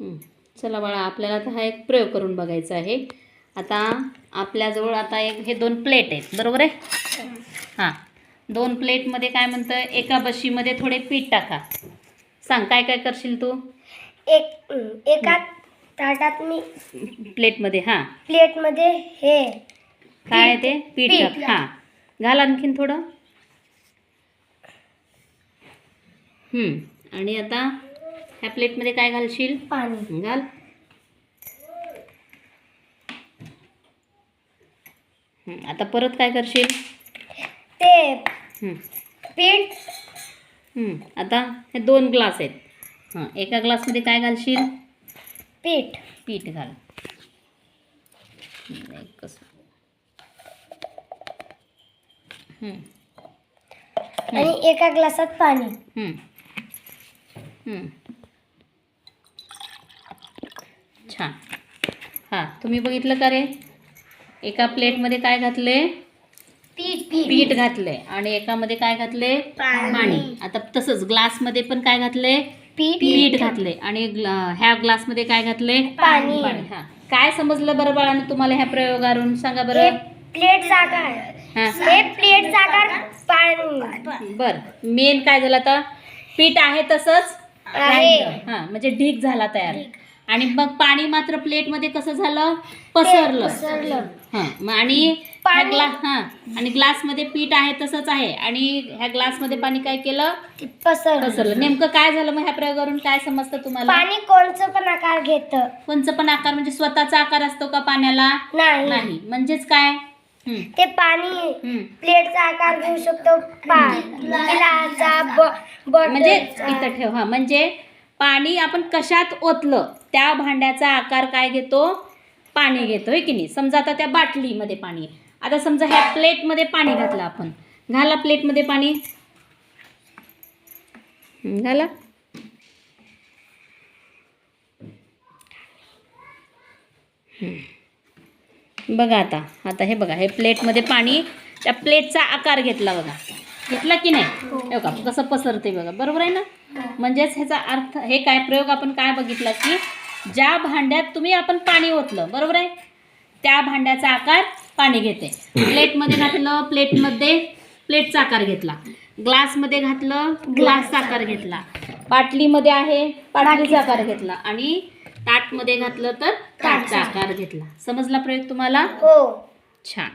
हं. चला बाळा आपल्याला आता हा एक प्रयोग करून बघायचा आहे. आता आपल्याजवळ आता एक हे दोन प्लेट आहेत बरोबर आहे? हां. दोन प्लेटमध्ये काय म्हणतं एका बशीमध्ये थोडे पीठ टाका. सांग काय काय करशील तू? एक एका ताटात मी प्लेटमध्ये हां. प्लेटमध्ये हे काय आहे ते? पीठ पीठ टाक हां. घाल आणखीन थोडं. हं. आणि आता ह्या प्लेटमध्ये काय घालशील? पाणी. घाल. आता परत काय करशील? ते हं, पीठ. हं. आता हे दोन ग्लास आहेत. हां एका ग्लासमध्ये काय घालशील? पीठ. पीठ घाल. हं, हं, आणि एका ग्लासात पाणी. हं. हं. छान हां. तुम्ही बघितलं का रे? एका प्लेटमध्ये काय घातले? पीठ पीठ घातले. आणि एकामध्ये काय घातले? पाणी. आता तसंच ग्लासमध्ये पण काय घातले? पीठ पीठ घातले. आणि ह्या ग्लासमध्ये काय घातले? पाणी. हा. काय समजलं बरं बाळानं तुम्हाला ह्या प्रयोगावरून? सांगा बरं. प्लेट प्लेट साकार पाणी. बर. मेन काय झालं आता? पीठ आहे तसंच? आहे. हा. म्हणजे ढीक झाला तयार. आणि मग पाणी मात्र प्लेटमध्ये कसं झालं? पसरलं. हा आणि ग्ला हा आणि ग्लासमध्ये पीठ आहे तसंच आहे. आणि ह्या ग्लासमध्ये पाणी काय केलं? पसरलं. पसरलं. नेमकं काय झालं मग ह्या प्रयोगावरून? काय समजतं तुम्हाला? पाणी कोणचं पण आकार घेत. कोणचं पण आकार? म्हणजे स्वतःचा आकार असतो का पाण्याला? नाही. म्हणजेच काय? ते पाणी. प्लेटचा आकार घेऊ शकतो. म्हणजे. इथं ठेव. हा म्हणजे पाणी आपण कशात ओतलं? त्या भांड्याचा आकार काय घेतो? पाणी घेतो आहे की नाही? समजा आता त्या बाटलीमध्ये पाणी आता समजा ह्या प्लेटमध्ये पाणी घातलं आपण. घाला प्लेटमध्ये पाणी. घाला. बघा आता. आता हे बघा हे प्लेटमध्ये पाणी त्या प्लेटचा आकार घेतला बघा. घेतला की नाही? हे. बघा कसं पसरते बघा. बरोबर आहे ना? म्हणजेच ह्याचा अर्थ हे काय प्रयोग आपण काय बघितला की ज्या भांड्यात तुम्ही आपण पाणी ओतलं बरोबर आहे? त्या भांड्याचा आकार पाणी घेते. प्लेटमध्ये घातलं प्लेटमध्ये प्लेटचा आकार घेतला. ग्लासमध्ये घातलं ग्लासचा आकार घेतला. बाटलीमध्ये आहे बाटलीचा आकार घेतला. आणि ताटमध्ये घातलं तर ताटचा. आकार घेतला. समजला प्रयोग तुम्हाला? हो. छान.